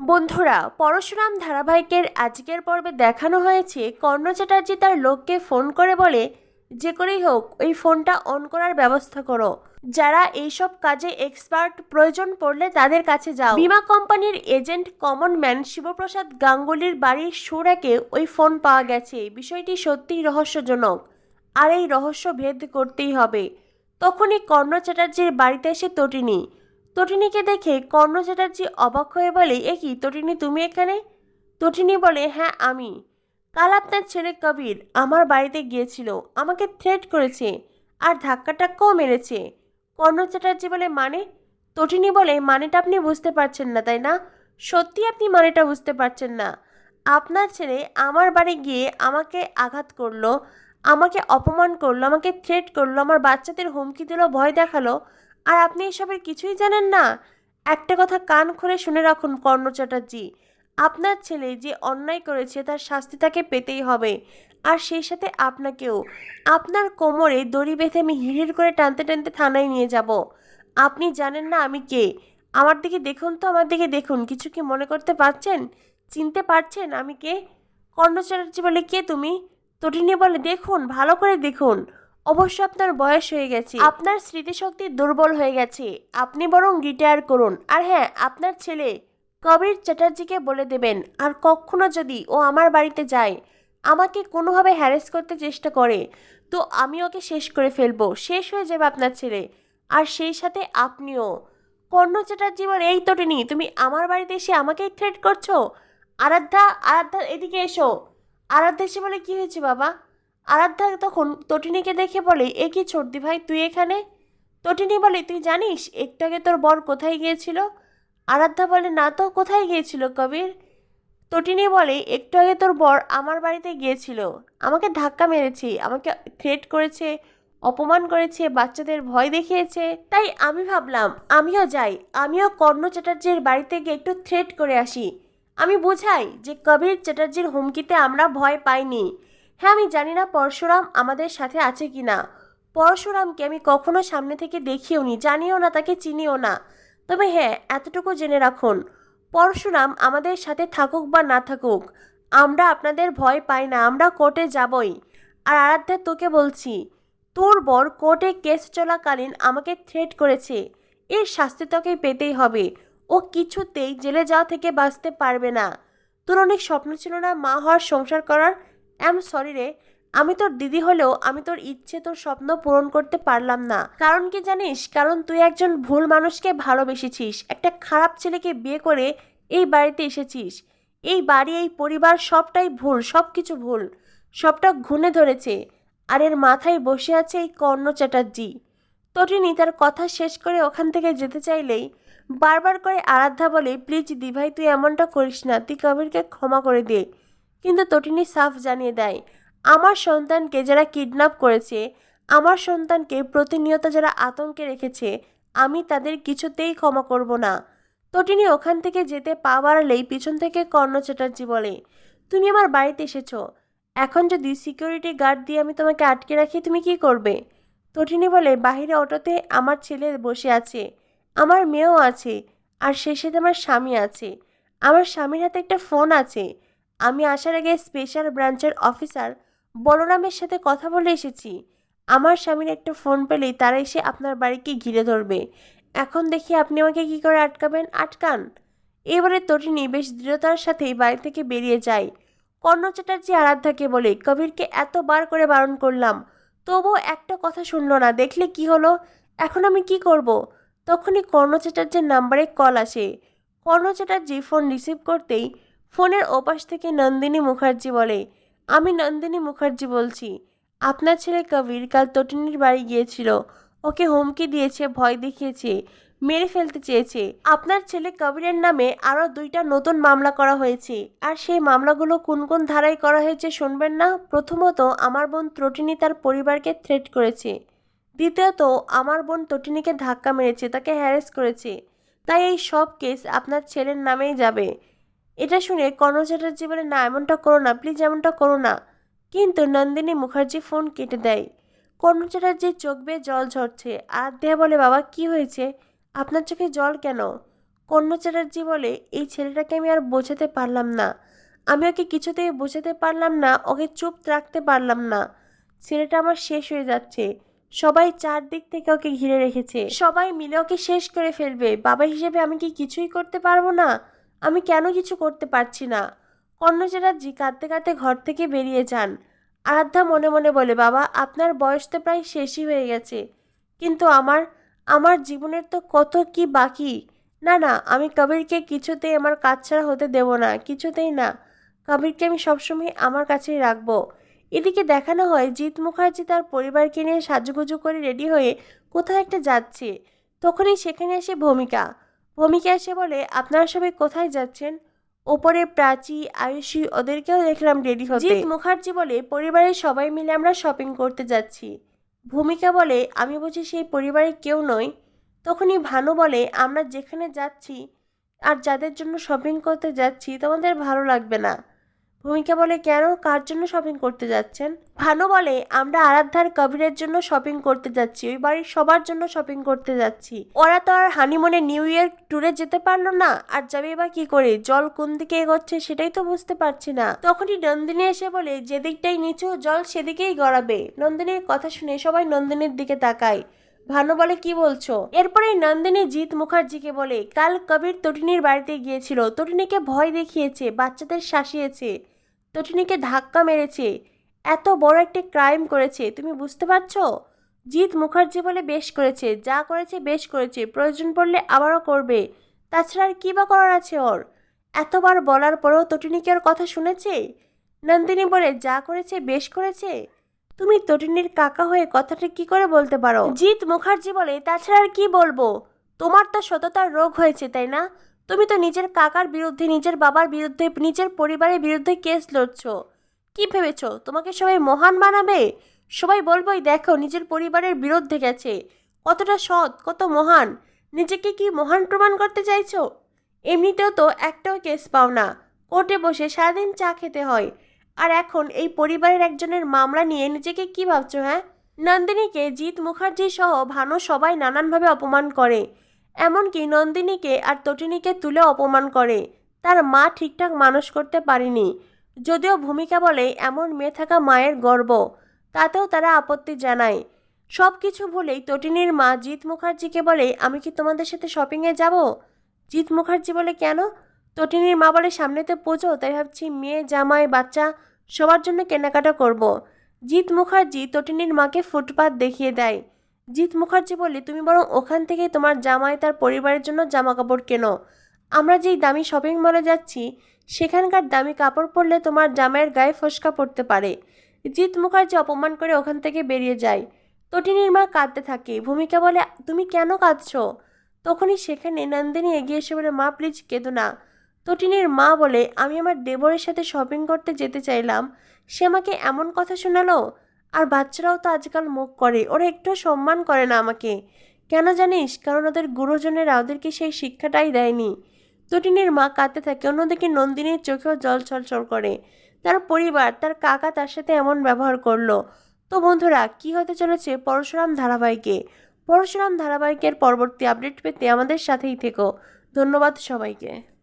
বন্ধুরা, পরশুরাম ধারাবাহিকের আজকের পর্বে দেখানো হয়েছে, কর্ণ চ্যাটার্জি তার লোককে ফোন করে বলে, যে করেই হোক, ওই ফোনটা অন করার ব্যবস্থা করো। যারা এইসব কাজে এক্সপার্ট, প্রয়োজন পড়লে তাদের কাছে যাও। বিমা কোম্পানির এজেন্ট কমন ম্যান শিবপ্রসাদ গাঙ্গুলির বাড়ির সুরাকে ওই ফোন পাওয়া গেছে। বিষয়টি সত্যিই রহস্যজনক। আর এই রহস্য ভেদ করতেই হবে। তখনই কর্ণ চ্যাটার্জির বাড়িতে এসে তটিনী। তটিনীকে দেখে কর্ণ চ্যাটার্জি অবাক হয়ে বলে, এ কি, তটিনী তুমি এখানে? তটিনী বলে হ্যাঁ আমি। কাল আপনার ছেলে কবির আমার বাড়িতে গিয়েছিল, আমাকে থ্রেট করেছে আর ধাক্কা টাক্কাও মেরেছে। কর্ণ চ্যাটার্জি বলে মানে? তটিনী বলে, মানেটা আপনি বুঝতে পারছেন না, তাই না? সত্যি আপনি মানেটা বুঝতে পারছেন না। আপনার ছেলে আমার বাড়ি গিয়ে আমাকে আঘাত করল, আমাকে অপমান করল, আমাকে থ্রেট করল, আমার বাচ্চাদের হুমকি দিল, ভয় দেখাল। আর আপনি এসবের কিছুই জানেন না। একটা কথা কান খুলে শুনে রাখুন কর্ণ চ্যাটার্জি। আপনার ছেলে যে অন্যায় করেছে তার শাস্তি তাকে পেতেই হবে। আর সেই সাথে আপনাকেও। আপনার কোমরে দড়ি বেঁধে আমি হিড়হিড় করে টানতে টানতে থানায় নিয়ে যাব। আপনি জানেন না আমি কে। আমার দিকে দেখুন তো, আমার দিকে দেখুন। কিছু কি মনে করতে পারছেন? চিনতে পারছেন আমি কে? কর্ণ চ্যাটার্জি বলে, কে তুমি? তটিনী বলে, দেখুন, ভালো করে দেখুন। অবশ্য আপনার বয়স হয়ে গেছে। আপনার স্মৃতিশক্তি দুর্বল হয়ে গেছে। আপনি বরং রিটায়ার করুন। আর হ্যাঁ আপনার ছেলে কবির চ্যাটার্জিকে বলে দেবেন, আর কখনো যদি ও আমার বাড়িতে যায়, আমাকে কোনোভাবে হ্যারেস করতে চেষ্টা করে, তো আমি ওকে শেষ করে ফেলব। শেষ হয়ে যাবে আপনার ছেলে। আর সেই সাথে আপনিও। কর্ণ চ্যাটার্জি বলে, এই তো তোটেনি তুমি আমার বাড়িতে এসে আমাকেই থ্রেট করছ? আরাধ্যা আরাধ্যা, এদিকে এসো। আরাধ্যা এসে বলে, কী হয়েছে বাবা? আরাধ্যা তখন তটিনীকে দেখে বলে, এ কি ছর্দি ভাই, তুই এখানে? তটিনী বলে, তুই জানিস, একটু আগে তোর বর কোথায় গিয়েছিল? আরাধ্যা বলে, না তো, কোথায় গিয়েছিল, কবির? তটিনী বলে, একটু আগে তোর বর আমার বাড়িতে গিয়েছিল। আমাকে ধাক্কা মেরেছে, আমাকে থ্রেট করেছে, অপমান করেছে, বাচ্চাদের ভয় দেখিয়েছে। তাই আমি ভাবলাম, আমিও যাই, আমিও কর্ণ চ্যাটার্জির বাড়িতে গিয়ে একটু থ্রেট করে আসি। আমি বোঝাই যে কবির চ্যাটার্জির হুমকিতে আমরা ভয় পাইনি। হ্যাঁ আমি জানি না পরশুরাম আমাদের সাথে আছে কি না। পরশুরামকে আমি কখনো সামনে থেকে দেখিও নি জানিও না, তাকে চিনিও না। তবে হ্যাঁ এতটুকু জেনে রাখুন, পরশুরাম আমাদের সাথে থাকুক বা না থাকুক, আমরা আপনাদের ভয় পাই না, আমরা কোর্টে যাবই। আর আরাধ্যা, তোকে বলছি, তোর বর কোর্টে কেস চলাকালীন আমাকে থ্রেট করেছে, এর শাস্তি তোকে পেতেই হবে। ও কিছুতেই জেলে যাওয়া থেকে বাঁচতে পারবে না। তোর অনেক স্বপ্ন ছিল না মা হওয়ার সংসার করার? এম সরি রে, আমি তোর দিদি হলেও আমি তোর ইচ্ছে, তোর স্বপ্ন পূরণ করতে পারলাম না। কারণ কি জানিস? কারণ তুই একজন ভুল মানুষকে ভালোবেসেছিস। একটা খারাপ ছেলেকে বিয়ে করে এই বাড়িতে এসেছিস। এই বাড়ি, এই পরিবার সবটাই ভুল সব কিছু ভুল। সবটা ঘুণে ধরেছে। আর এর মাথায় বসে আছে এই কর্ণ চ্যাটার্জি। তটিনী তার কথা শেষ করে ওখান থেকে যেতে চাইলেই বারবার করে আরাধ্যা বলে, প্লিজ দিভাই, তুই এমনটা করিস না। তুই কবিরকে ক্ষমা করে দে। কিন্তু তটিনী সাফ জানিয়ে দেয়, আমার সন্তানকে যারা কিডন্যাপ করেছে, আমার সন্তানকে প্রতিনিয়ত যারা আতঙ্কে রেখেছে, আমি তাদের কিছুতেই ক্ষমা করব না। তটিনী ওখান থেকে যেতে পা বাড়ালেই পিছন থেকে কর্ণ চ্যাটার্জি বলে, তুমি আমার বাড়িতে এসেছ, এখন যদি সিকিউরিটি গার্ড দিয়ে আমি তোমাকে আটকে রাখি, তুমি কি করবে? তটিনী বলে, বাহিরে অটোতে আমার ছেলে বসে আছে, আমার মেয়েও আছে, আর সাথে আমার স্বামী আছে, আমার স্বামীর হাতে একটা ফোন আছে আমি আসার আগে স্পেশাল ব্রাঞ্চের অফিসার বলরামের সাথে কথা বলে এসেছি। আমার স্বামীর একটা ফোন পেলেই তারা এসে আপনার বাড়িকে ঘিরে ধরবে। এখন দেখি আপনি আমাকে কি করে আটকাবেন? আটকান। এবারে তটিনী বেশ দৃঢ়তার সাথেই বাড়ি থেকে বেরিয়ে যায়। কর্ণ চ্যাটার্জি আরাধ্যাকে বলে, কবিরকে এতবার করে বারণ করলাম। তবুও একটা কথা শুনলো না, দেখলে কি হলো? এখন আমি কি করব। তখনই কর্ণ চ্যাটার্জির নাম্বারে কল আসে। কর্ণ চ্যাটার্জি ফোন রিসিভ করতেই ফোনের ওপাশ থেকে নন্দিনী মুখার্জি বলে, আমি নন্দিনী মুখার্জি বলছি। আপনার ছেলে কবির কাল তটিনীর বাড়ি গিয়েছিল। ওকে হুমকি দিয়েছে, ভয় দেখিয়েছে, মেরে ফেলতে চেয়েছে। আপনার ছেলে কবিরের নামে আরও দুইটা নতুন মামলা করা হয়েছে। আর সেই মামলাগুলো কোন কোন ধারায় করা হয়েছে শুনবেন না? প্রথমত, আমার বোন ত্রটিনী তার পরিবারকে থ্রেট করেছে। দ্বিতীয়ত, আমার বোন তটিনীকে ধাক্কা মেরেছে, তাকে হ্যারেস করেছে। তাই এই সব কেস আপনার ছেলের নামেই যাবে। এটা শুনে কর্ণ চ্যাটার্জি বলে, না, এমনটা করো না প্লিজ এমনটা করো না। কিন্তু নন্দিনী মুখার্জি ফোন কেটে দেয়। কর্ণ চ্যাটার্জির চোখ বেয়ে জল ঝরছে। আর দেয়া বলে, বাবা, কি হয়েছে? আপনার চোখে জল কেন? কর্ণ চ্যাটার্জি বলে, এই ছেলেটাকে আমি আর বোঝাতে পারলাম না। আমি ওকে কিছুতেই বোঝাতে পারলাম না, ওকে চুপ রাখতে পারলাম না। ছেলেটা আমার শেষ হয়ে যাচ্ছে। সবাই চারদিক থেকে ওকে ঘিরে রেখেছে। সবাই মিলে ওকে শেষ করে ফেলবে। বাবা হিসেবে আমি কি কিছুই করতে পারব না? আমি কেন কিছু করতে পারছি না? কর্ণ চ্যাটার্জি কাঁদতে কাঁদতে ঘর থেকে বেরিয়ে যান। আরাধ্যা মনে মনে বলে, বাবা, আপনার বয়স তো প্রায় শেষই হয়ে গেছে। কিন্তু আমার আমার জীবনের তো কত কি বাকি? না না, আমি কবিরকে কিছুতেই আমার কাজ ছাড়া হতে দেব না, কিছুতেই না। কবিরকে আমি সবসময় আমার কাছেই রাখব। এদিকে দেখানো হয়, জিৎ মুখার্জি তার পরিবারকে নিয়ে সাজুগুজু করে রেডি হয়ে কোথাও একটা যাচ্ছে। তখনই সেখানে এসে ভূমিকা। ভূমিকা এসে বলে, আপনারা সবাই কোথায় যাচ্ছেন? ওপরে প্রাচী আয়ুষী ওদেরকেও দেখলাম রেডি হতে। মুখার্জি বলে, পরিবারের সবাই মিলে আমরা শপিং করতে যাচ্ছি। ভূমিকা বলে, আমি বুঝি সেই পরিবারের কেউ নই? তখনই ভানু বলে, আমরা যেখানে যাচ্ছি আর যাদের জন্য শপিং করতে যাচ্ছি তোমাদের ভালো লাগবে না। ভূমিকা বলে কেন, কার জন্য শপিং করতে যাচ্ছেন? ভানু বলে, আমরা আরাধ্যার কবিরের জন্য শপিং করতে যাচ্ছি, ওই বাড়ির সবার জন্য শপিং করতে যাচ্ছি। ওরা তো আর হানিমুনে নিউ ইয়ার ট্যুরে যেতে পারল না, আর যাবে বা কি করে? জল কোন দিকে এগোচ্ছে সেটাই তো বুঝতে পারছি না। তখনই নন্দিনী এসে বলে, যেদিকটাই নিচু, জল সেদিকেই গড়াবে। নন্দিনীর কথা শুনে সবাই নন্দিনীর দিকে তাকায়। ভানু বলে, কি বলছো? এরপরে নন্দিনী জিৎ মুখার্জিকে বলে, কাল কবির তটিনীর বাড়িতে গিয়েছিল। তটিনীকে ভয় দেখিয়েছে, বাচ্চাদের শাসিয়েছে। তটিনীকে ধাক্কা মেরেছে। এত বড় একটি ক্রাইম করেছে, তুমি বুঝতে পারছ? জিৎ মুখার্জি বলে, বেশ করেছে, যা করেছে বেশ করেছে, প্রয়োজন পড়লে আবারও করবে। তাছাড়া আর কী বা করার আছে ওর? এতবার বলার পরেও তটিনী কি ওর কথা শুনেছে? নন্দিনী বলে, যা করেছে বেশ করেছে? তুমি তটিনীর কাকা হয়ে কথাটা কি করে বলতে পারো? জিৎ মুখার্জি বলে, তাছাড়া আর কি বলব? তোমার তো সততার রোগ হয়েছে, তাই না? তুমি তো নিজের কাকার বিরুদ্ধে, নিজের বাবার বিরুদ্ধে, নিজের পরিবারের বিরুদ্ধে কেস লড়ছো। কি ভেবেছো? তোমাকে সবাই মহান বানাবে সবাই বলবোই, দেখো, নিজের পরিবারের বিরুদ্ধে গেছে। কতটা সৎ, কত মহান। নিজেকে কি মহান প্রমাণ করতে চাইছো? এমনিতেও তো একটাও কেস পাও না। কোর্টে বসে সারাদিন চা খেতে হয়। আর এখন এই পরিবারের একজনের মামলা নিয়ে নিজেকে কি ভাবছ হ্যাঁ? নন্দিনীকে জিৎ মুখার্জি সহ ভানু সবাই নানানভাবে অপমান করে। এমনকি নন্দিনীকে আর তটিনীকে তুলে অপমান করে। তার মা ঠিকঠাক মানুষ করতে পারেনি। যদিও ভূমিকা বলে এমন মেয়ে থাকা মায়ের গর্ব, তাতেও তারা আপত্তি জানায়। সব কিছু ভুলেই তটিনীর মা জিৎ মুখার্জিকে বলে, আমি কি তোমাদের সাথে শপিংয়ে যাব? জিৎ মুখার্জি বলে, কেন? তটিনীর মা বলে সামনে তো পুজো, তাই ভাবছি মেয়ে, জামাই, বাচ্চা সবার জন্য কেনাকাটা করব। জিৎ মুখার্জি তটিনীর মাকে ফুটপাত দেখিয়ে দেয়। জিৎ মুখার্জি বলে, তুমি বরং ওখান থেকে তোমার জামাই তার পরিবারের জন্য জামা কাপড় কেনো। আমরা যেই দামি শপিং মলে যাচ্ছি, সেখানকার দামি কাপড় পরলে তোমার জামাইয়ের গায়ে ফসকা পড়তে পারে। জিৎ মুখার্জি অপমান করে ওখান থেকে বেরিয়ে যায়। তটিনীর মা কাঁদতে থাকে। ভূমিকা বলে, তুমি কেন কাঁদছো? তখনই সেখানে নন্দিনী এগিয়ে এসে বলে, মা প্লিজ কেঁদো না। তটিনীর মা বলে, আমি আমার দেবরের সাথে শপিং করতে যেতে চাইলাম। সে আমাকে এমন কথা শোনালো, আর বাচ্চারাও তো আজকাল মুখ করে, ওরা একটু সম্মান করে না আমাকে। কেন জানিস? কারণ ওদের গুরুজনেরা ওদেরকে সেই শিক্ষাটাই দেয়নি তটিনীর মা কাঁদতে থাকে, অন্যদিকে নন্দিনীর চোখেও জল ছলছল করে। তার পরিবার, তার কাকা তার সাথে এমন ব্যবহার করল। তো বন্ধুরা, কি হতে চলেছে? পরশুরাম ধারাবাহিকে। পরশুরাম ধারাবাহিকের পরবর্তী আপডেট পেতে আমাদের সাথেই থেকো। ধন্যবাদ সবাইকে।